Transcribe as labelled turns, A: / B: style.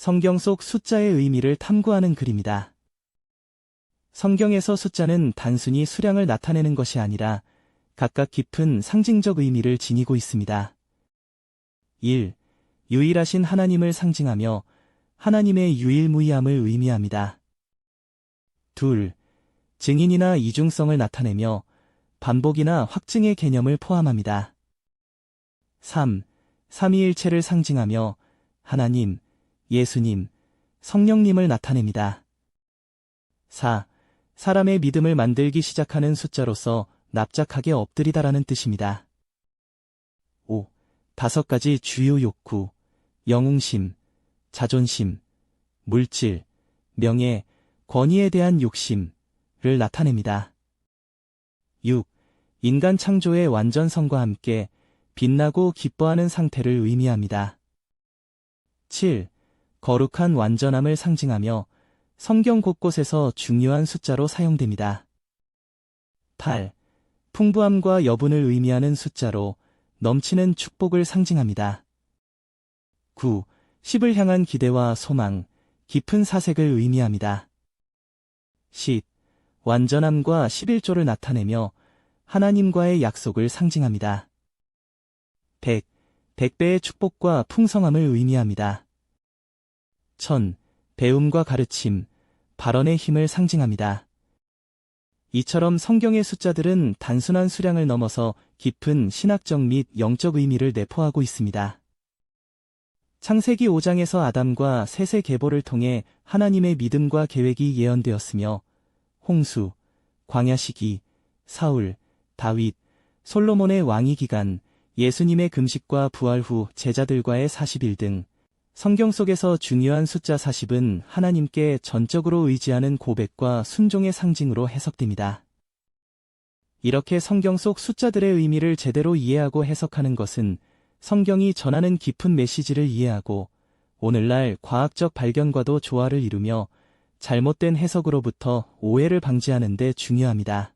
A: 성경 속 숫자의 의미를 탐구하는 글입니다. 성경에서 숫자는 단순히 수량을 나타내는 것이 아니라 각각 깊은 상징적 의미를 지니고 있습니다. 1. 유일하신 하나님을 상징하며 하나님의 유일무이함을 의미합니다. 2. 증인이나 이중성을 나타내며 반복이나 확증의 개념을 포함합니다. 3. 삼위일체를 상징하며 하나님, 예수님, 성령님을 나타냅니다. 4. 사람의 믿음을 만들기 시작하는 숫자로서 납작하게 엎드리다라는 뜻입니다. 5. 다섯 가지 주요 욕구, 영웅심, 자존심, 물질, 명예, 권위에 대한 욕심을 나타냅니다. 6. 인간 창조의 완전성과 함께 빛나고 기뻐하는 상태를 의미합니다. 7. 거룩한 완전함을 상징하며 성경 곳곳에서 중요한 숫자로 사용됩니다. 8. 풍부함과 여분을 의미하는 숫자로 넘치는 축복을 상징합니다. 9. 10을 향한 기대와 소망, 깊은 사색을 의미합니다. 10. 완전함과 11조를 나타내며 하나님과의 약속을 상징합니다. 100. 100배의 축복과 풍성함을 의미합니다. 1000. 배움과 가르침, 발언의 힘을 상징합니다. 이처럼 성경의 숫자들은 단순한 수량을 넘어서 깊은 신학적 및 영적 의미를 내포하고 있습니다. 창세기 5장에서 아담과 셋의 계보를 통해 하나님의 믿음과 계획이 예언되었으며 홍수, 광야 시기, 사울, 다윗, 솔로몬의 왕위 기간, 예수님의 금식과 부활 후 제자들과의 40일 등 성경 속에서 중요한 숫자 40은 하나님께 전적으로 의지하는 고백과 순종의 상징으로 해석됩니다. 이렇게 성경 속 숫자들의 의미를 제대로 이해하고 해석하는 것은 성경이 전하는 깊은 메시지를 이해하고 오늘날 과학적 발견과도 조화를 이루며 잘못된 해석으로부터 오해를 방지하는 데 중요합니다.